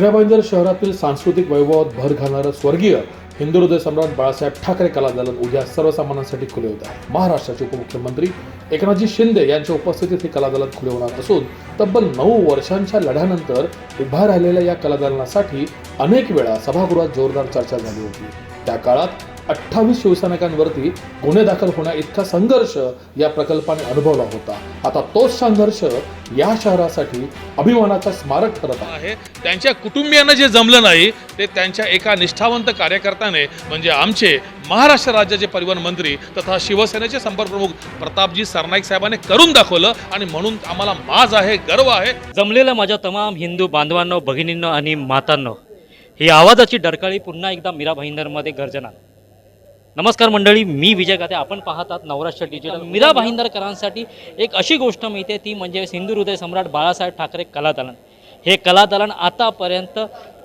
मीरा भाईंदर शहरातील सांस्कृतिक वैभवात भर घालणारं स्वर्गीय हिंदू हृदय सम्राट बाळासाहेब ठाकरे कलादालन उद्या सर्वसामान्यांसाठी खुले होत आहे. महाराष्ट्राचे उपमुख्यमंत्री एकनाथजी शिंदे यांच्या उपस्थितीत हे कलादालन खुले होणार असून तब्बल नऊ वर्षांच्या लढ्यानंतर उभा राहिलेल्या या कलादालनासाठी अनेक वेळा सभागृहात जोरदार चर्चा झाली होती. त्या काळात अठ्ठावीस शिवसैनिकांवरती गुन्हे दाखल होण्या इतका संघर्ष या प्रकल्पाने अनुभवला होता. आता तोच संघर्ष या शहरासाठी अभिमानाचा स्मारक ठरत आहे. त्यांच्या कुटुंबियांना जे जमलं नाही ते त्यांच्या एका निष्ठावंत कार्यकर्त्याने म्हणजे आमचे महाराष्ट्र राज्याचे परिवहन मंत्री तथा शिवसेनेचे संपर्क प्रमुख प्रतापजी सरनाईक साहेबांनी करून दाखवलं आणि म्हणून आम्हाला माज आहे गर्व आहे. जमलेल्या माझ्या तमाम हिंदू बांधवांनो भगिनींनो आणि मातांनो ही आवाजाची डरकाळी पुन्हा एकदा मीरा भाईंदरमध्ये गर्जना. नमस्कार मंडळी मी विजय गाते. आपण पाहतात नवराष्ट्र डिजिटल मीरा भाईंदरकरांसाठी एक अशी गोष्ट मिळते ती म्हणजे हिंदू हृदय सम्राट बाळासाहेब ठाकरे कलादालन हे कलादालन आतापर्यंत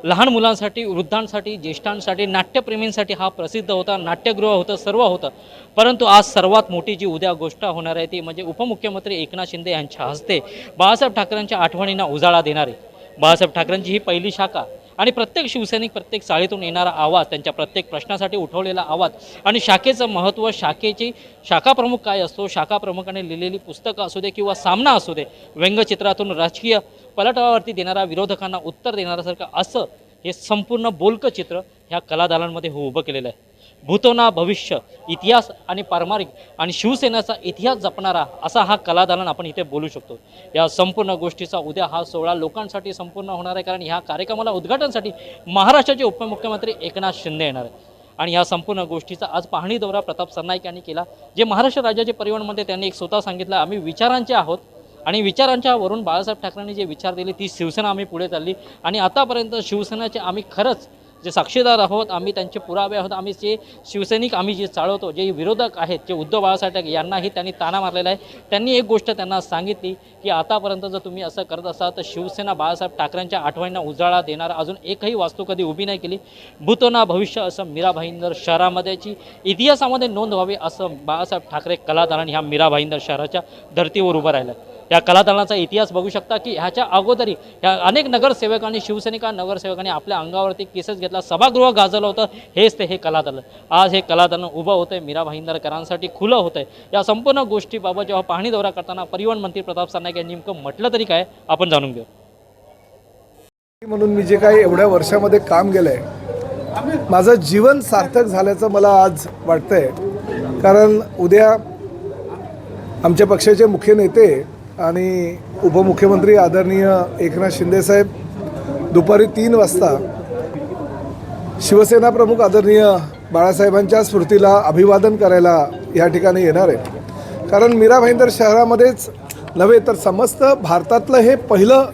लहान मुलांसाठी वृद्धांसाठी ज्येष्ठांसाठी नाट्यप्रेमींसाठी हा प्रसिद्ध होता नाट्यगृह होतं सर्व होतं. परंतु आज सर्वात मोठी जी उद्या गोष्ट होणार आहे ती म्हणजे उपमुख्यमंत्री एकनाथ शिंदे यांच्या हस्ते बाळासाहेब ठाकरेंच्या आठवणींना उजाळा देणारे. बाळासाहेब ठाकरेंची ही पहिली शाखा. आणि प्रत्येक शिवसैनिक प्रत्येक चाळीतून येणारा आवाज त्यांच्या प्रत्येक प्रश्नासाठी उठवलेला आवाज आणि शाखेचं महत्त्व शाखेची शाखाप्रमुख काय असतो शाखाप्रमुखाने लिहिलेली पुस्तकं असू दे किंवा सामना असू दे व्यंगचित्रातून राजकीय पलटावरती देणारा विरोधकांना उत्तर देणाऱ्यासारखं असं हे संपूर्ण बोलकं चित्र ह्या कलादालांमध्ये हो उभं केलेलं आहे. भूतोना भविष्य इतिहास आणि पारमारिक आणि शिवसेनेचा इतिहास जपणारा असा हा कलादालन आपण इथे बोलू शकतो. या संपूर्ण गोष्टीचा उद्या हा सोहळा लोकांसाठी संपूर्ण होणार आहे कारण ह्या कार्यक्रमाला उद्घाटनासाठी महाराष्ट्राचे उपमुख्यमंत्री एकनाथ शिंदे येणार आहे आणि ह्या संपूर्ण गोष्टीचा आज पाहणी दौरा प्रताप सरनाईक यांनी केला जे महाराष्ट्र राज्याचे परिवहनमध्ये त्यांनी एक स्वतः सांगितलं आम्ही विचारांचे आहोत आणि विचारांच्या वरून बाळासाहेब ठाकरेंनी जे विचार दिले ती शिवसेना आम्ही पुढे चालली आणि आतापर्यंत शिवसेनेचे आम्ही खरंच जे साक्षीदार आहोत आम्ही त्यांचे पुरावे आहोत आम्ही जे शिवसैनिक आम्ही जे चालवतो जे विरोधक आहेत जे उद्धव बाळासाहेब ठाकरे यांनाही त्यांनी ताना मारलेला आहे. त्यांनी एक गोष्ट त्यांना सांगितली की आतापर्यंत जर तुम्ही असं करत असाल तर शिवसेना बाळासाहेब ठाकरेंच्या आठवणींना उजाळा देणारा अजून एकही वास्तू कधी उभी नाही केली. भूतोना भविष्य असं मीरा भाईंदर शहरामध्येची इतिहासामध्ये नोंद व्हावी असं बाळासाहेब ठाकरे कलादालन ह्या मीरा भाईंदर शहराच्या धर्तीवर उभं राहिलं. या कलादालनाचा इतिहास बघू शकता की ह्याच्या अगोदरी ह्या अनेक नगरसेवकांनी शिवसैनिका नगरसेवकांनी आपल्या अंगावरती केसेस घेतला सभागृह गाजवलं होतं. हेच ते हे कलादालन आज हे कलादालन उभं होतं आहे मीरा भाईंदरकरांसाठी खुलं होतं आहे या संपूर्ण गोष्टीबाबत जेव्हा पाहणी दौरा करताना परिवहन मंत्री प्रताप सरनाईक यांनी नेमकं म्हटलं तरी काय आपण जाणून घेऊ. म्हणून मी जे काही एवढ्या वर्षामध्ये काम केलं आहे माझं जीवन सार्थक झाल्याचं मला आज वाटतंय. कारण उद्या आमच्या पक्षाचे मुख्य नेते आणि उपमुख्यमंत्री आदरणीय एकनाथ शिंदेसाहेब दुपारी तीन वाजता शिवसेना प्रमुख आदरणीय बाळासाहेबांच्या स्मृतीला अभिवादन करायला या ठिकाणी येणार आहे कारण मीरा भाईंदर शहरामध्येच नव्हे तर समस्त भारतातलं हे पहिलं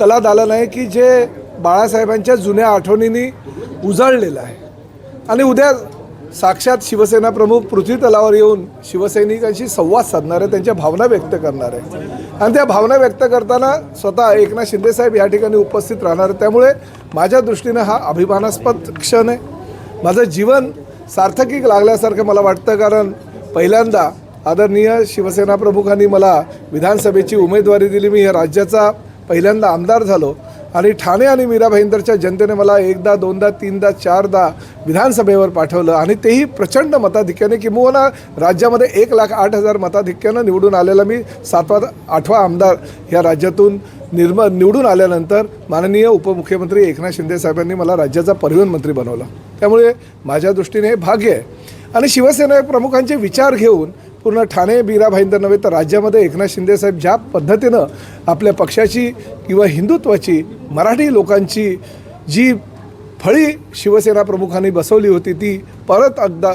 कला दालन आहे की जे बाळासाहेबांच्या जुन्या आठवणींनी उजाळलेलं आहे. आणि उद्या साक्षात शिवसेना प्रमुख पृथ्वी तलावर येऊन शिवसैनिकांशी संवाद साधणार आहे त्यांच्या भावना व्यक्त करणार. आहे आणि त्या भावना व्यक्त करताना स्वतः एकनाथ शिंदेसाहेब या ठिकाणी उपस्थित राहणार. आहे त्यामुळे माझ्या दृष्टीनं हा अभिमानास्पद क्षण आहे. माझं जीवन सार्थकी लागल्यासारखं मला वाटतं कारण पहिल्यांदा आदरणीय शिवसेना प्रमुखांनी मला विधानसभेची उमेदवारी दिली. मी या राज्याचा पहिल्यांदा आमदार झालो. आणि ठाणे आणि मीरा भाईंदरच्या जनतेने मला एकदा दोनदा तीनदा चारदा विधानसभेवर पाठवलं आणि तेही प्रचंड मताधिक्याने किंबहुना राज्यामध्ये एक लाख आठ हजार मताधिक्यानं निवडून आलेला मी सातवा आठवा आमदार या राज्यातून निर्म निवडून आल्यानंतर माननीय उपमुख्यमंत्री एकनाथ शिंदे साहेबांनी मला राज्याचा परिवहन मंत्री बनवला. त्यामुळे माझ्या दृष्टीने हे भाग्य आहे. आणि शिवसेना प्रमुखांचे विचार घेऊन पूर्ण ठाणे बिरा भाईंदर नव्हे तर राज्यामध्ये एकनाथ शिंदेसाहेब ज्या पद्धतीनं आपल्या पक्षाची किंवा हिंदुत्वाची मराठी लोकांची जी फळी शिवसेना प्रमुखांनी बसवली होती ती परत अगदा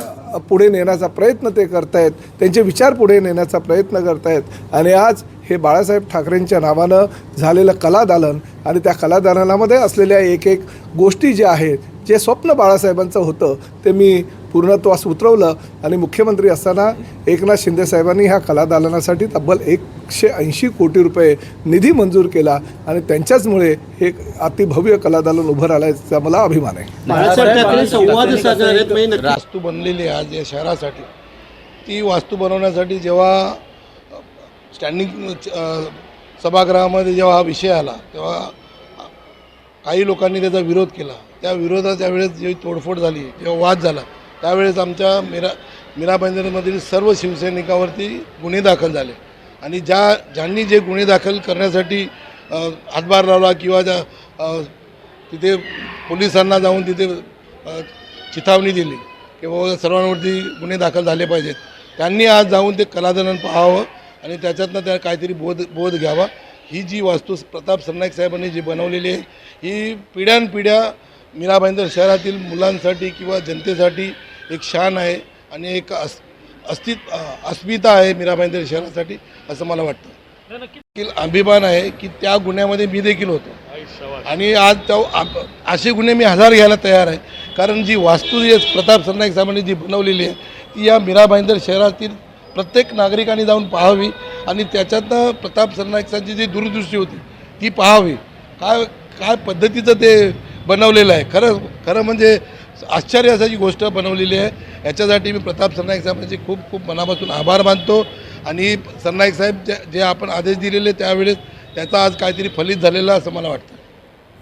पुढे नेण्याचा प्रयत्न ते करतायत त्यांचे विचार पुढे नेण्याचा प्रयत्न करतायत आणि आज हे बाळासाहेब ठाकरेंच्या नावानं झालेलं कलादालन आणि त्या कलादालनामध्ये असलेल्या एक एक गोष्टी ज्या आहेत जे स्वप्न बाळासाहेबांचं होतं ते मी पूर्णत्वास उतरवलं आणि मुख्यमंत्री असताना एकनाथ शिंदे साहेबांनी ह्या कलादालनासाठी तब्बल एकशे ऐंशी कोटी रुपये निधी मंजूर केला आणि त्यांच्याचमुळे हे अतिभव्य कलादालन उभं राहिल्याचा मला अभिमान आहे. वास्तू बनलेली आहे आज या शहरासाठी. ती वास्तू बनवण्यासाठी जेव्हा स्टँडिंग सभागृहामध्ये जेव्हा हा विषय आला तेव्हा काही लोकांनी त्याचा विरोध केला. त्या विरोधाच्या वेळेस जी तोडफोड झाली जेव्हा वाद झाला त्यावेळेस आमच्या मीरा मीरा सर्व शिवसैनिकावरती गुन्हे दाखल झाले. आणि ज्या ज्यांनी जे गुन्हे दाखल करण्यासाठी हातभार लावला किंवा ज्या तिथे पोलिसांना जाऊन तिथे चिथावणी दिली की बाबा सर्वांवरती गुन्हे दाखल झाले पाहिजेत. त्यांनी आज जाऊन ते कलादनन पाहावं आणि त्याच्यातनं त्या काहीतरी बोध बोध घ्यावा. ही जी वास्तू प्रताप सरनाईक साहेबांनी जी बनवलेली आहे ही पिढ्यानपिढ्या मीरा भाईंदर शहरातील मुलांसाठी किंवा जनतेसाठी एक शान आहे आणि एक अस अस्तित्व अस्मिता आहे मीरा भाईंदर शहरासाठी असं मला वाटतं. देखील अभिमान आहे की त्या गुन्ह्यामध्ये मी देखील होतो. आणि आज त्या असे गुन्हे मी हजार घ्यायला तयार आहे. कारण जी वास्तू जी प्रताप सरनाईक साहेबांनी जी बनवलेली आहे ती या मीरा भाईंदर शहरातील प्रत्येक नागरिकांनी जाऊन पाहावी आणि त्याच्यातनं प्रताप सरनाईकांची जी दूरदृष्टी होती ती पाहावी. काय काय पद्धतीचं ते बनवलेलं आहे. खरं खरं म्हणजे आश्चर्याची गोष्ट बनवलेली आहे. याच्यासाठी मी प्रताप सरनाईक साहेबांचे खूप खूप मनापासून आभार मानतो. आणि सरनाईक साहेब जे जे आपण आदेश दिलेले त्यावेळेस त्याचा आज काहीतरी फलित झालेला असं मला वाटतं.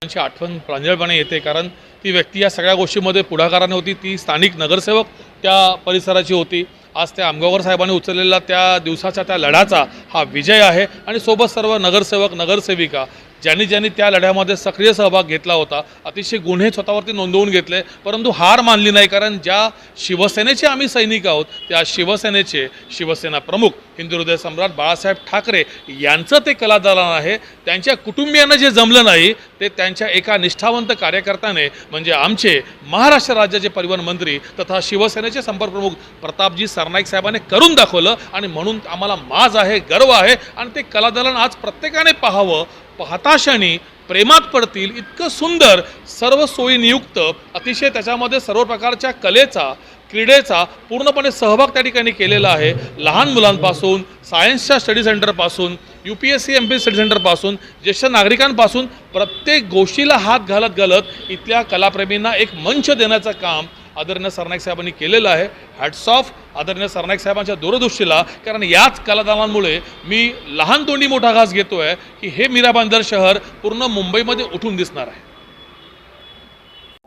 त्यांची आठवण प्रांजळपणे येते कारण ती व्यक्ती या सगळ्या गोष्टीमध्ये पुढाकाराने होती. ती स्थानिक नगरसेवक त्या परिसराची होती. आज त्या आमगावकर साहेबांनी उचललेला त्या दिवसाच्या त्या लढ्याचा हा विजय आहे. आणि सोबत सर्व नगरसेवक नगरसेविका ज्यांनी ज्यांनी त्या लढ्यामध्ये सक्रिय सहभाग घेतला होता अतिशय गुन्हे स्वतःवरती नोंदवून घेतले परंतु हार मानली नाही कारण ज्या शिवसेनेचे आम्ही सैनिक आहोत त्या शिवसेनेचे शिवसेना प्रमुख हिंदू हृदय सम्राट बाळासाहेब ठाकरे यांचं ते कलादालन आहे. त्यांच्या कुटुंबियांना जे जमलं नाही ते त्यांच्या एका निष्ठावंत कार्यकर्त्याने म्हणजे आमचे महाराष्ट्र राज्याचे परिवहन मंत्री तथा शिवसेनेचे संपर्कप्रमुख प्रतापजी सरनाईक साहेबांनी करून दाखवलं आणि म्हणून आम्हाला माज आहे गर्व आहे आणि ते कलादालन आज प्रत्येकाने पाहावं हताशाने प्रेमात पडतील इतकं सुंदर सर्व सोयी नियुक्त अतिशय त्याच्यामध्ये सर्व प्रकारच्या कलेचा क्रीडेचा पूर्णपणे सहभाग त्या ठिकाणी केलेला आहे. लहान मुलांपासून सायन्सच्या study सेंटरपासून U P S C M P study सेंटरपासून ज्येष्ठ नागरिकांपासून प्रत्येक गोष्टीला हात घालत घालत इथल्या कलाप्रेमींना एक मंच देण्याचं काम आदरणीय सरनाईक साहेबांनी केलेलं आहे. हॅट्स ऑफ आदरणीय सरनाईक साहेबांच्या दूरदृष्टीला. कारण याच कलादानांमुळे मी लहान तोंडी मोठा घास घेतो आहे की हे मीराबांदर शहर पूर्ण मुंबईमध्ये उठून दिसणार आहे.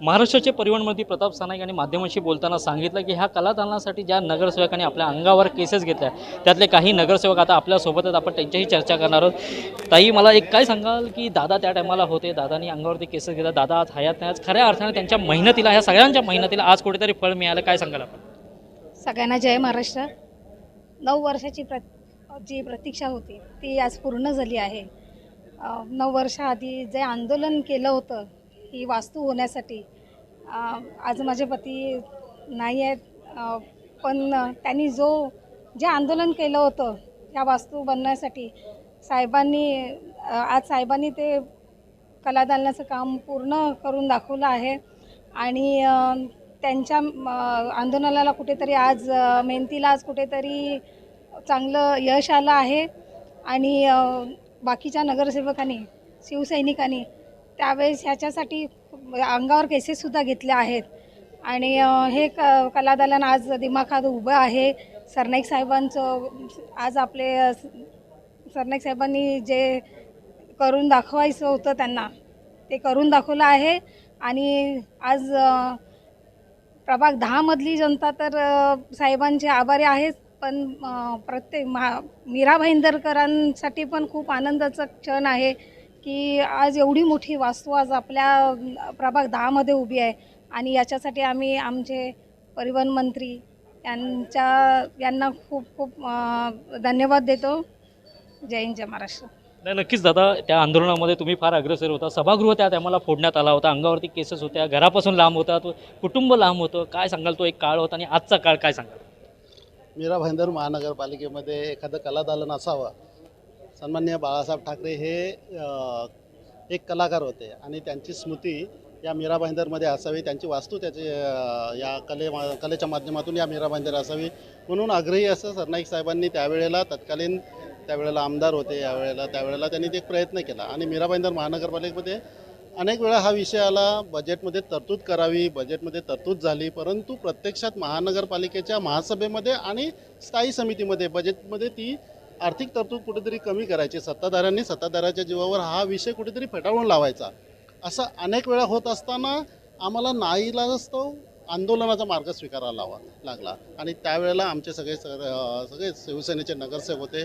महाराष्ट्राचे परिवहन मंत्री प्रताप सानाईक यांनी माध्यमांशी बोलताना सांगितलं की ह्या कलादालनासाठी ज्या नगरसेवकांनी आपल्या अंगावर केसेस घेतल्या त्यातले काही नगरसेवक आता आपल्यासोबत आहेत. आपण त्यांच्याही चर्चा करणार आहोत. ताई मला एक काय सांगाल की दादा त्या टायमाला होते दादानी अंगावरती केसेस घेतल्या दादा आज हयात नाही. आज खऱ्या अर्थाने त्यांच्या मेहनतीला ह्या सगळ्यांच्या मेहनतीला आज कुठेतरी फळ मिळालं. काय सांगाल आपण? सगळ्यांना जय महाराष्ट्र. नऊ वर्षाची प्र जी प्रतीक्षा होती ती आज पूर्ण झाली आहे. नऊ वर्षाआधी जे आंदोलन केलं होतं ही वास्तू होण्यासाठी आज माझे पती नाही आहेत पण त्यांनी जो जे आंदोलन केलं होतं ह्या वास्तू बनण्यासाठी साहेबांनी आज साहेबांनी ते कलादालनाचं काम पूर्ण करून दाखवलं आहे. आणि त्यांच्या आंदोलनाला कुठेतरी आज मेहनतीला आज कुठेतरी चांगलं यश आलं आहे. आणि बाकीच्या नगरसेवकांनी शिवसैनिकांनी त्यावेळेस ह्याच्यासाठी अंगावर केसेससुद्धा घेतल्या आहेत. आणि हे क कलादालन आज दिमाखात उभं आहे. सरनाईक साहेबांचं आज आपले सरनाईक साहेबांनी जे करून दाखवायचं होतं त्यांना ते करून दाखवलं आहे. आणि आज प्रभाग दहामधली जनता तर साहेबांचे आभारी आहेत. पण प्रत्येक महा मीरा भाईंदरकरांसाठी पण खूप आनंदाचा क्षण आहे. की आज एवढी मोठी वास्तू आज आपल्या प्रभाग दहामध्ये उभी आहे. आणि याच्यासाठी आम्ही आमचे परिवहन मंत्री यांच्या यांना खूप खूप धन्यवाद देतो. जय हिंद जय महाराष्ट्र. नाही नक्कीच दादा त्या आंदोलनामध्ये तुम्ही फार अग्रेसर होता. सभागृह त्या टायमाला फोडण्यात आला होता. अंगावरती केसेस होत्या घरापासून लांब होता तो कुटुंब लांब होतं. काय सांगाल तो एक काळ होता आणि आजचा काळ काय सांगाल? मीरा भाईंदर महानगरपालिकेमध्ये एखादं कलादालन असावं सन्मान्य बाळासाहेब ठाकरे हे एक कलाकार होते आणि त्यांची स्मृती या मीरा भाईंदरमध्ये असावी त्यांची वास्तू त्याची या कले कलेच्या माध्यमातून या मीरा भाईंदर असावी म्हणून आग्रही असं सरनाईक साहेबांनी त्यावेळेला तत्कालीन त्यावेळेला आमदार होते यावेळेला त्यावेळेला त्यांनी ते एक प्रयत्न केला. आणि मीरा भाईंदर महानगरपालिकेमध्ये अनेक वेळा हा विषय आला बजेटमध्ये तरतूद करावी बजेटमध्ये तरतूद झाली परंतु प्रत्यक्षात महानगरपालिकेच्या महासभेमध्ये आणि स्थायी समितीमध्ये बजेटमध्ये ती आर्थिक तरतूद कुठेतरी कमी करायची सत्ताधाऱ्यांनी सत्ताधाऱ्याच्या जीवावर हा विषय कुठेतरी फेटाळून लावायचा. असं अनेक वेळा होत असताना आम्हाला नाईलाजस्तव तो आंदोलनाचा मार्ग स्वीकारावा लावा लागला. आणि त्यावेळेला आमचे सगळे सगळे शिवसेनेचे नगरसेवक होते.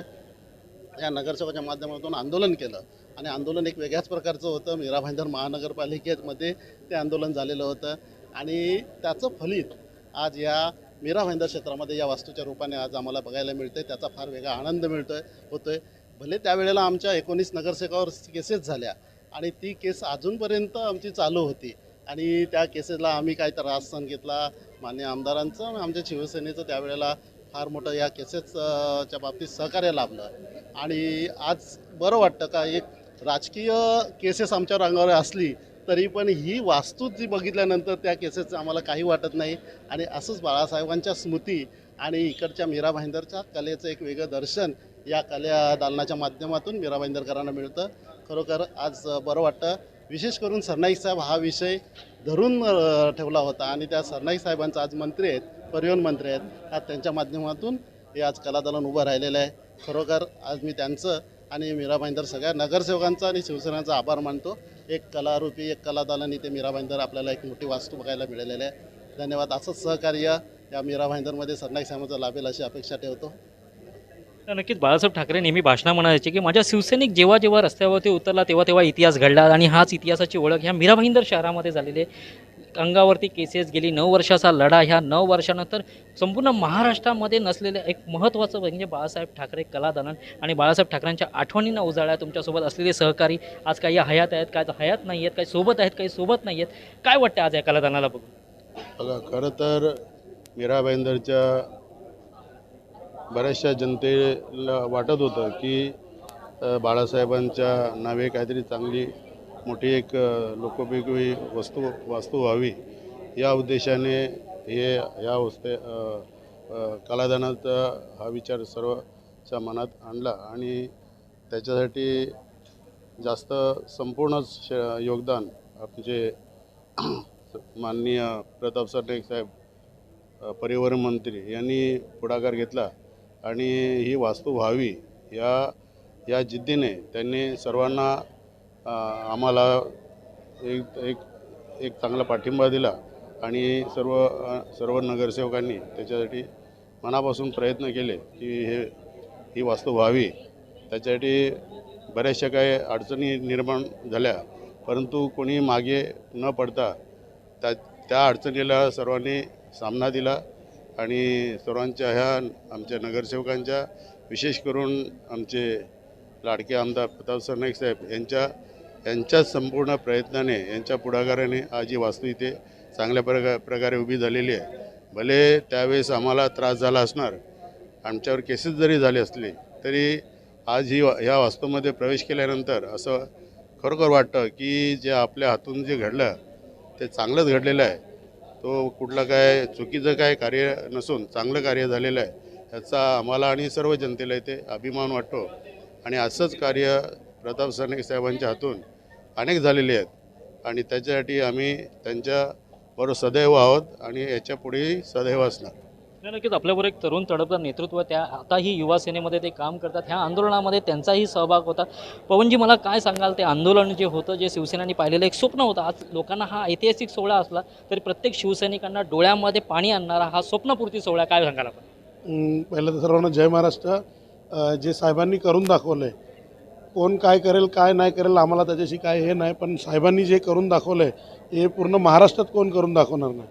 या नगरसेवकाच्या माध्यमातून आंदोलन केलं. आणि आंदोलन एक वेगळ्याच प्रकारचं होतं. मीरा भाईंदर महानगरपालिकेमध्ये ते आंदोलन झालेलं होतं. आणि त्याचं फलित आज या मीरा भाईंदर क्षेत्रामध्ये या वास्तूच्या रूपाने आज आम्हाला बघायला मिळतं त्याचा फार वेगळा आनंद मिळतोय होतोय. भले त्यावेळेला आमच्या एकोणीस नगरसेवकावर केसेस झाल्या आणि ती केस अजूनपर्यंत आमची चालू होती. आणि त्या केसेसला आम्ही काय त्रास सहन घेतला मान्य आमदारांचं आणि आमच्या शिवसेनेचं त्यावेळेला फार मोठं या केसेसच्या बाबतीत सहकार्य लाभलं. आणि आज बरं वाटतं का? एक राजकीय केसेस आमच्या रांगावर असली तरी पण ही वास्तू जी बघितल्यानंतर त्या केसेसचं आम्हाला काही वाटत नाही. आणि असंच बाळासाहेबांच्या स्मृती आणि इकडच्या मीरा भाईंदरच्या कलेचं एक वेगळं दर्शन या कल्या दालनाच्या माध्यमातून मीरा भाईंदरकरांना मिळतं. खरोखर आज बरं वाटतं. विशेष करून सरनाईक साहेब हा विषय धरून ठेवला होता आणि त्या सरनाईक साहेबांचा आज मंत्री आहेत परिवहन मंत्री आहेत आज त्यांच्या माध्यमातून हे आज कलादालन उभं राहिलेलं आहे. खरोखर आज मी त्यांचं आणि मीरा भाईंदर सगळ्या नगरसेवकांचा आणि शिवसेनाचा आभार मानतो. एक कलारूपी एक कलादालन ते मीरा भाईंदर आपल्याला एक मोठी वास्तू बघायला मिळालेली आहे. धन्यवाद. असंच सहकार्य या मीरा भाईंदरमध्ये सरनाईक साहेबांचं लाभेल अशी अपेक्षा ठेवतो. तर नक्कीच बाळासाहेब ठाकरे नेहमी भाषण म्हणायचे की माझ्या शिवसैनिक जेव्हा जेव्हा रस्त्यावरती उतरला तेव्हा तेव्हा इतिहास घडला आणि हाच इतिहासाची ओळख ह्या मीरा भाईंदर शहरामध्ये झालेली आहे. अंगावरती केसेस गेली नऊ वर्षाचा लढा ह्या नऊ वर्षानंतर संपूर्ण महाराष्ट्रामध्ये नसलेलं एक महत्त्वाचं म्हणजे बाळासाहेब ठाकरे कलादालन आणि बाळासाहेब ठाकरेंच्या आठवणींना उजाळ्या तुमच्यासोबत असलेले सहकारी. आज काही हयात आहेत काय हयात नाही आहेत काही सोबत आहेत काही सोबत नाही आहेत. काय वाटतं आज या कलादानाला बघून? बघा खरं तर मीरा भाईंदरच्या बऱ्याचशा जनतेला वाटत होतं की बाळासाहेबांच्या नावे काहीतरी चांगली मोठी एक लोकोपयोगी वस्तू वास्तू व्हावी या उद्देशाने हे या वस्ते कलादानाचा हा विचार सर्वच्या मनात आणला आणि त्याच्यासाठी जास्त संपूर्णच श- योगदान आमचे माननीय प्रताप सरनाईक साहेब परिवहन मंत्री यांनी पुढाकार घेतला आणि ही वास्तू व्हावी या या जिद्दीने त्यांनी सर्वांना आम्हाला एक एक एक चांगला पाठिंबा दिला आणि सर्व सर्व नगरसेवकांनी त्याच्यासाठी मनापासून प्रयत्न केले की हे ही वास्तू व्हावी. त्याच्यासाठी बऱ्याचशा काही अडचणी निर्माण झाल्या परंतु कोणी मागे न पडता त्या त्या अडचणीला सर्वांनी सामना दिला आणि सर्वांच्या ह्या आमच्या नगरसेवकांच्या विशेष करून आमचे लाडके आमदार प्रताप सरनाईक साहेब यांच्या यांच्या संपूर्ण प्रयत्नाने यांच्या पुढाकाराने आज ही वास्तू इथे चांगल्या प्रका प्रकारे उभी झालेली आहे. भले त्यावेळेस आम्हाला त्रास झाला असणार आमच्यावर केसेस जरी झाले असले तरी आज ही वा- ह्या वास्तूमध्ये प्रवेश केल्यानंतर असं खरोखर वाटतं की जे आपल्या हातून जे घडलं ते चांगलंच घडलेलं आहे. तो कुठलं काय चुकीचं काय कार्य नसून चांगलं कार्य झालेलं आहे याचा आम्हाला आणि सर्व जनतेला इथे अभिमान वाटतो. आणि असंच कार्य प्रताप सरनाईक साहेबांच्या हातून अनेक झालेले आहेत. आणि त्याच्यासाठी आम्ही त्यांच्याबरोबर सदैव आहोत आणि याच्या पुढेही सदैव असणार. नाही, नक्कीच. आपल्याबरोबर एक तरुण तडपदार नेतृत्व त्या आताही युवा सेनेमध्ये ते काम करतात. ह्या आंदोलनामध्ये त्यांचाही सहभाग होता. पवनजी मला काय सांगाल? ते आंदोलन जे होतं जे शिवसेनानी पाहिलेलं एक स्वप्न होतं. आज लोकांना हा ऐतिहासिक सोहळा असला तरी प्रत्येक शिवसैनिकांना डोळ्यामध्ये पाणी आणणारा हा स्वप्नपूर्ती सोहळा काय सांगाल आपण? पहिलं तर सर्वांना जय महाराष्ट्र. जे साहेबांनी करून दाखवलं आहे कोण काय करेल काय नाही करेल आम्हाला त्याच्याशी काय हे नाही पण साहेबांनी जे करून दाखवलं आहे हे पूर्ण महाराष्ट्रात कोण करून दाखवणार नाही?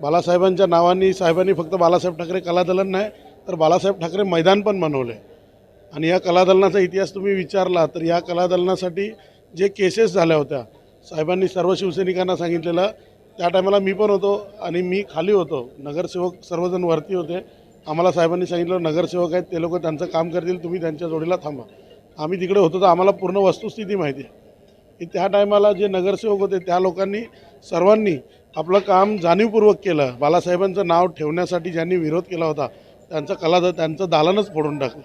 बालासाहेबांच्या नावाने साहेबांनी फक्त बालासाहेब ठाकरे कलादलन नाही तर बालासाहेब ठाकरे मैदान पण बनवलं आहे आणि या कलादलनाचा इतिहास तुम्ही विचारला तर या कलादलनासाठी जे केसेस झाल्या होत्या साहेबांनी सर्व शिवसैनिकांना सांगितलेलं त्या टायमाला मी पण होतो आणि मी खाली होतो. नगरसेवक सर्वजण वरती होते. आम्हाला साहेबांनी सांगितलं नगरसेवक आहेत ते लोक त्यांचं काम करतील तुम्ही त्यांच्या जोडीला थांबा. आम्ही तिकडे होतो तर आम्हाला पूर्ण वस्तुस्थिती माहिती आहे. की त्या टायमाला जे नगरसेवक होते त्या लोकांनी सर्वांनी आपलं काम जाणीवपूर्वक केलं. बालासाहेबांचं नाव ठेवण्यासाठी ज्यांनी विरोध केला होता त्यांचं कला त्यांचं दालनच फोडून टाकलं.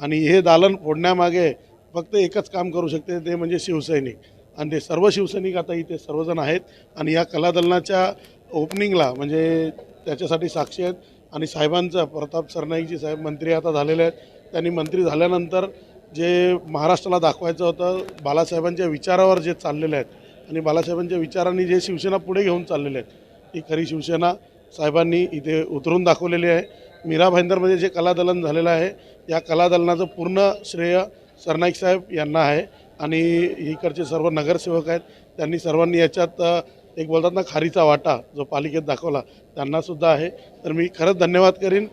आणि हे दालन फोडण्यामागे फक्त एकच काम करू शकते ते म्हणजे शिवसैनिक. आणि ते सर्व शिवसैनिक आता इथे सर्वजण आहेत आणि या कलादलनाच्या ओपनिंगला म्हणजे त्याच्यासाठी साक्षी आहेत. आणि साहेबांचं प्रताप सरनाईकजी साहेब मंत्री आता झालेले आहेत. त्यांनी मंत्री झाल्यानंतर जे महाराष्ट्राला दाखवायचं होतं बालासाहेबांच्या विचारावर जे चाललेले आहेत आणि बालासाहेबांच्या विचारांनी जे शिवसेना पुढे घेऊन चाललेले आहेत ही खरी शिवसेना साहेबांनी इथे उतरून दाखवलेली आहे. मीरा भाईंदरमध्ये जे कलादलन झालेलं आहे या कलादलनाचं पूर्ण श्रेय सरनाईक साहेब यांना आहे आणि इकडचे सर्व नगरसेवक आहेत त्यांनी सर्वांनी याच्यात एक बोलतात ना खारीचा वाटा जो पालिकेत दाखवला त्यांनासुद्धा आहे. तर मी खरंच धन्यवाद करीन.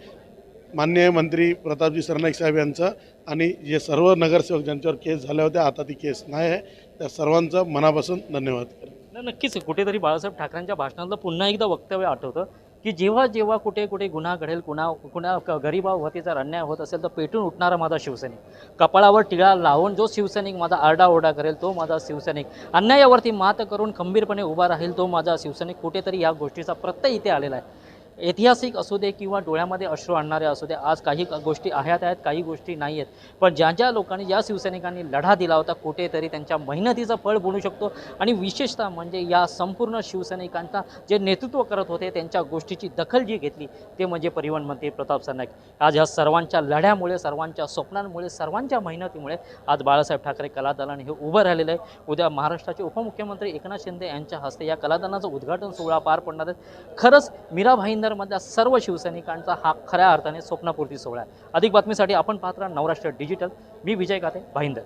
माननीय मंत्री प्रतापजी सरनाईक साहेब यांचं. आणि जे सर्व नगरसेवक ज्यांच्यावर केस झाल्या होत्या आता ती केस नाही आहे. त्या सर्वांचं मनापासून धन्यवाद करेन. नाही, नक्कीच. कुठेतरी बाळासाहेब ठाकरेंच्या भाषणातलं पुन्हा एकदा वक्तव्य आठवतं की जेव्हा जेव्हा कुठे कुठे गुन्हा घडेल कुणा कुणा क- गरिबावतीचा अन्याय होत असेल तर पेटून उठणारा माझा शिवसैनिक. कपाळावर टिळा लावून जो शिवसैनिक माझा आरडाओरडा करेल तो माझा शिवसैनिक. अन्यायावरती मात करून खंबीरपणे उभा राहील तो माझा शिवसैनिक. कुठेतरी या गोष्टीचा प्रत्यय इथे आलेला आहे. ऐतिहासिक असू दे किंवा डोळ्यामध्ये अश्रू आणणारे असू दे आज काही गोष्टी आहेत आहेत काही गोष्टी नाही आहेत पण ज्या ज्या लोकांनी ज्या शिवसैनिकांनी लढा दिला होता कुठेतरी त्यांच्या मेहनतीचं फळ बनू शकतो. आणि विशेषतः म्हणजे या संपूर्ण शिवसैनिकांचा जे नेतृत्व करत होते त्यांच्या गोष्टीची दखल जी घेतली ते म्हणजे परिवहन मंत्री प्रताप सरनाईक. आज ह्या सर्वांच्या लढ्यामुळे सर्वांच्या स्वप्नांमुळे सर्वांच्या मेहनतीमुळे आज बाळासाहेब ठाकरे कलादालन हे उभं राहिलेलं आहे. उद्या महाराष्ट्राचे उपमुख्यमंत्री एकनाथ शिंदे यांच्या हस्ते या कलादानाचं उद्घाटन सोहळा पार पडणार आहे. खरंच मीराभाईंना जुन्नरमधल्या सर्व शिवसैनिकांचा हा खऱ्या अर्थाने स्वप्नपूर्ती सोहळा आहे. अधिक बातमीसाठी आपण पाहत राहा नवराष्ट्र डिजिटल. मी विजय काते भाईंदर.